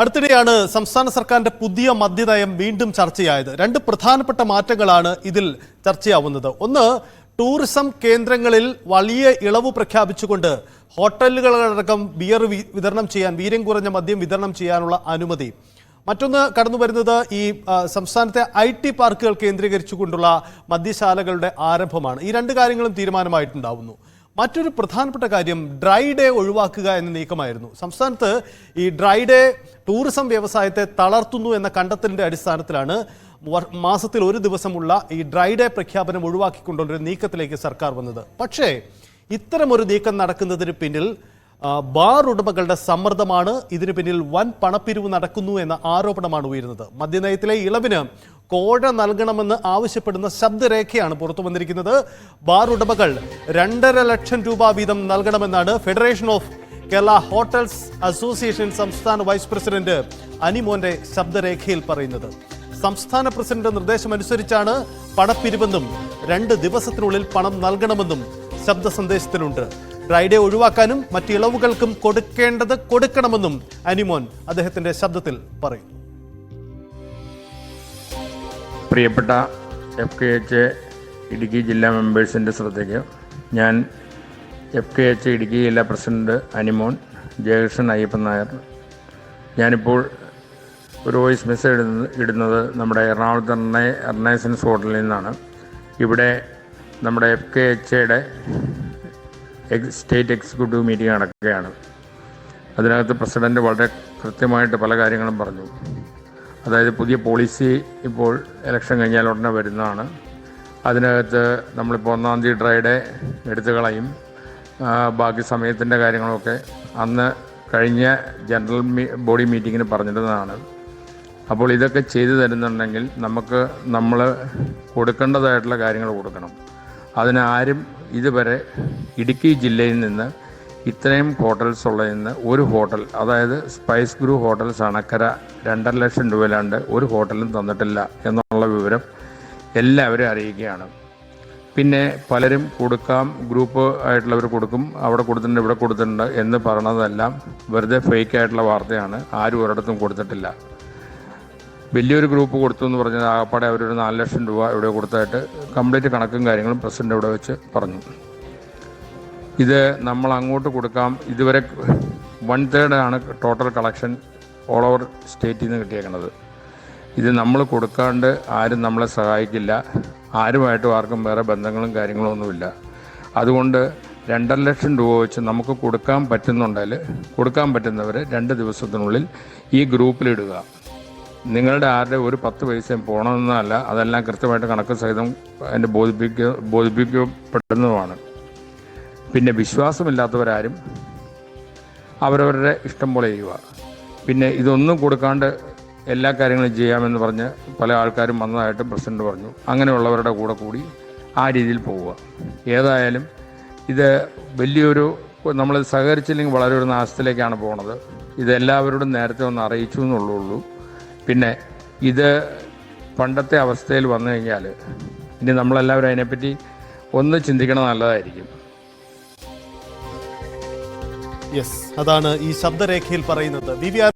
അടുത്തിടെയാണ് സംസ്ഥാന സർക്കാരിന്റെ പുതിയ മദ്യനയം വീണ്ടും ചർച്ചയായത്. രണ്ട് പ്രധാനപ്പെട്ട മാറ്റങ്ങളാണ് ഇതിൽ ചർച്ചയാവുന്നത്. ഒന്ന് ടൂറിസം കേന്ദ്രങ്ങളിൽ വലിയ ഇളവ് പ്രഖ്യാപിച്ചുകൊണ്ട് ഹോട്ടലുകളടക്കം ബിയർ വിതരണം ചെയ്യാൻ വീര്യം കുറഞ്ഞ മദ്യം വിതരണം ചെയ്യാനുള്ള അനുമതി. മറ്റൊന്ന് കടന്നു വരുന്നത് ഈ സംസ്ഥാനത്തെ ഐ ടി പാർക്കുകൾ കേന്ദ്രീകരിച്ചുകൊണ്ടുള്ള മദ്യശാലകളുടെ ആരംഭമാണ്. ഈ രണ്ട് കാര്യങ്ങളും തീരുമാനമായിട്ടുണ്ടാവുന്നു. മറ്റൊരു പ്രധാനപ്പെട്ട കാര്യം ഡ്രൈ ഡേ ഒഴിവാക്കുക എന്ന നീക്കമായിരുന്നു. സംസ്ഥാനത്ത് ഈ ഡ്രൈ ഡേ ടൂറിസം വ്യവസായത്തെ തളർത്തുന്നു എന്ന കണ്ടെത്തലിന്റെ അടിസ്ഥാനത്തിലാണ് മാസത്തിൽ ഒരു ദിവസമുള്ള ഈ ഡ്രൈ ഡേ പ്രഖ്യാപനം ഒഴിവാക്കിക്കൊണ്ടുള്ള ഒരു നീക്കത്തിലേക്ക് സർക്കാർ വന്നത്. പക്ഷേ ഇത്തരമൊരു നീക്കം നടക്കുന്നതിന് പിന്നിൽ ബാർ ഉടമകളുടെ സമ്മർദ്ദമാണ് ഇതിനു പിന്നിൽ വൻ പണപ്പിരിവ് നടക്കുന്നു എന്ന ആരോപണമാണ് ഉയരുന്നത്. മദ്യനയത്തിലെ ഇളവിന് കോഴ നൽകണമെന്ന് ആവശ്യപ്പെടുന്ന ശബ്ദരേഖയാണ് പുറത്തു വന്നിരിക്കുന്നത്. ബാർ ഉടമകൾ രണ്ടര ലക്ഷം രൂപ വീതം നൽകണമെന്നാണ് federation of Kerala hotels association സംസ്ഥാന വൈസ് പ്രസിഡന്റ് അനിമോന്റെ ശബ്ദരേഖയിൽ പറയുന്നത്. സംസ്ഥാന പ്രസിഡന്റ് നിർദ്ദേശമനുസരിച്ചാണ് പണപ്പിരിവെന്നും രണ്ട് ദിവസത്തിനുള്ളിൽ പണം നൽകണമെന്നും ശബ്ദ സന്ദേശത്തിലുണ്ട് ഡ്രൈഡേ ഒഴിവാക്കാനും മറ്റ് ഇളവുകൾക്കും കൊടുക്കേണ്ടത് കൊടുക്കണമെന്നും അനിമോൻ അദ്ദേഹത്തിന്റെ ശബ്ദത്തിൽ പറയും പ്രിയപ്പെട്ട എഫ് കെ എച്ച് ഇടുക്കി ജില്ലാ മെമ്പേഴ്സിന്റെ ശ്രദ്ധയ്ക്ക് ഞാൻ എഫ് കെ എച്ച് ഇടുക്കി ജില്ലാ പ്രസിഡന്റ് അനിമോൻ ജയകൃഷ്ണൻ അയ്യപ്പൻ നായർ. ഞാനിപ്പോൾ ഒരു വോയിസ് മെസ്സേജ് ഇടുന്നത് നമ്മുടെ എറണാകുളത്ത് എറണ എറണാസൻസ് ഹോട്ടലിൽ നിന്നാണ്. ഇവിടെ നമ്മുടെ എഫ് കെ എച്ചയുടെ സ്റ്റേറ്റ് എക്സിക്യൂട്ടീവ് മീറ്റിംഗ് നടക്കുകയാണ്. അതിനകത്ത് പ്രസിഡന്റ് വളരെ കൃത്യമായിട്ട് പല കാര്യങ്ങളും പറഞ്ഞു. അതായത് പുതിയ പോളിസി ഇപ്പോൾ ഇലക്ഷൻ കഴിഞ്ഞാൽ ഉടനെ വരുന്നതാണ്. അതിനകത്ത് നമ്മളിപ്പോൾ ഒന്നാം തീയതി ഡ്രൈഡേ എടുത്തു കളയും. ബാക്കി സമയത്തിന്റെ കാര്യങ്ങളൊക്കെ അന്ന് കഴിഞ്ഞ ജനറൽ ബോഡി മീറ്റിങ്ങിന് പറഞ്ഞിരുന്നതാണ്. അപ്പോൾ ഇതൊക്കെ ചെയ്തു തരുന്നുണ്ടെങ്കിൽ നമുക്ക് നമ്മൾ കൊടുക്കേണ്ടതായിട്ടുള്ള കാര്യങ്ങൾ കൊടുക്കണം. അതിനാരും ഇതുവരെ ഇടുക്കി ജില്ലയിൽ നിന്ന് ഇത്രയും ഹോട്ടൽസ് ഉള്ളതിൽ നിന്ന് ഒരു ഹോട്ടൽ അതായത് സ്പൈസ് ഗ്രൂ ഹോട്ടൽസ് അണക്കര രണ്ടര ലക്ഷം രൂപയിലാണ്ട് ഒരു ഹോട്ടലും തന്നിട്ടില്ല എന്നുള്ള വിവരം എല്ലാവരും അറിയുകയാണ് പിന്നെ പലരും കൊടുക്കാം ഗ്രൂപ്പ് ആയിട്ടുള്ളവർ കൊടുക്കും അവിടെ കൊടുത്തിട്ടുണ്ട് ഇവിടെ കൊടുത്തിട്ടുണ്ട് എന്ന് പറയണതെല്ലാം വെറുതെ ഫേക്ക് ആയിട്ടുള്ള വാർത്തയാണ് ആരും ഒരിടത്തും കൊടുത്തിട്ടില്ല. വലിയൊരു ഗ്രൂപ്പ് കൊടുത്തു എന്ന് പറഞ്ഞാൽ ആകപ്പാടെ അവരൊരു നാല് ലക്ഷം രൂപ ഇവിടെ കൊടുത്തായിട്ട് കംപ്ലീറ്റ് കണക്കും കാര്യങ്ങളും പ്രസിഡന്റ് ഇവിടെ വെച്ച് പറഞ്ഞു. ഇത് നമ്മൾ അങ്ങോട്ട് കൊടുക്കാം. ഇതുവരെ വൺ തേർഡ് ആണ് ടോട്ടൽ കളക്ഷൻ ഓൾ ഓവർ സ്റ്റേറ്റിൽ നിന്ന് കിട്ടിയേക്കുന്നത് ഇത് നമ്മൾ കൊടുക്കാണ്ട് ആരും നമ്മളെ സഹായിക്കില്ല. ആരുമായിട്ടും ആർക്കും വേറെ ബന്ധങ്ങളും കാര്യങ്ങളും ഒന്നുമില്ല. അതുകൊണ്ട് രണ്ടര ലക്ഷം രൂപ വെച്ച് നമുക്ക് കൊടുക്കാൻ പറ്റുന്നുണ്ടെങ്കിൽ കൊടുക്കാൻ പറ്റുന്നവർ രണ്ട് ദിവസത്തിനുള്ളിൽ ഈ ഗ്രൂപ്പിലിടുക നിങ്ങളുടെ ആരുടെ ഒരു പത്ത് പൈസയും പോകണമെന്നല്ല അതെല്ലാം കൃത്യമായിട്ട് കണക്ക് സഹിതം അതിന്റെ ബോധിപ്പിക്ക ബോധിപ്പിക്കപ്പെടുന്നതുമാണ്. പിന്നെ വിശ്വാസമില്ലാത്തവരാരും അവരവരുടെ ഇഷ്ടം പോലെ ചെയ്യുക. പിന്നെ ഇതൊന്നും കൊടുക്കാണ്ട് എല്ലാ കാര്യങ്ങളും ചെയ്യാമെന്ന് പറഞ്ഞ് പല ആൾക്കാരും വന്നതായിട്ട് പ്രസിഡന്റ് പറഞ്ഞു. അങ്ങനെയുള്ളവരുടെ കൂടെ കൂടി ആ രീതിയിൽ പോവുക. ഏതായാലും ഇത് വലിയൊരു നമ്മൾ സഹകരിച്ചില്ലെങ്കിൽ വളരെ ഒരു നാശത്തിലേക്കാണ് പോണത്. ഇതെല്ലാവരോടും നേരത്തെ ഒന്ന് അറിയിച്ചു എന്നുള്ളൂ പിന്നെ ഇത് പണ്ടത്തെ അവസ്ഥയിൽ വന്നു കഴിഞ്ഞാൽ ഇനി നമ്മളെല്ലാവരും അതിനെപ്പറ്റി ഒന്ന് ചിന്തിക്കണം നല്ലതായിരിക്കും. യെസ് അതാണ് ഈ ശബ്ദരേഖയിൽ പറയുന്നത്. ആർ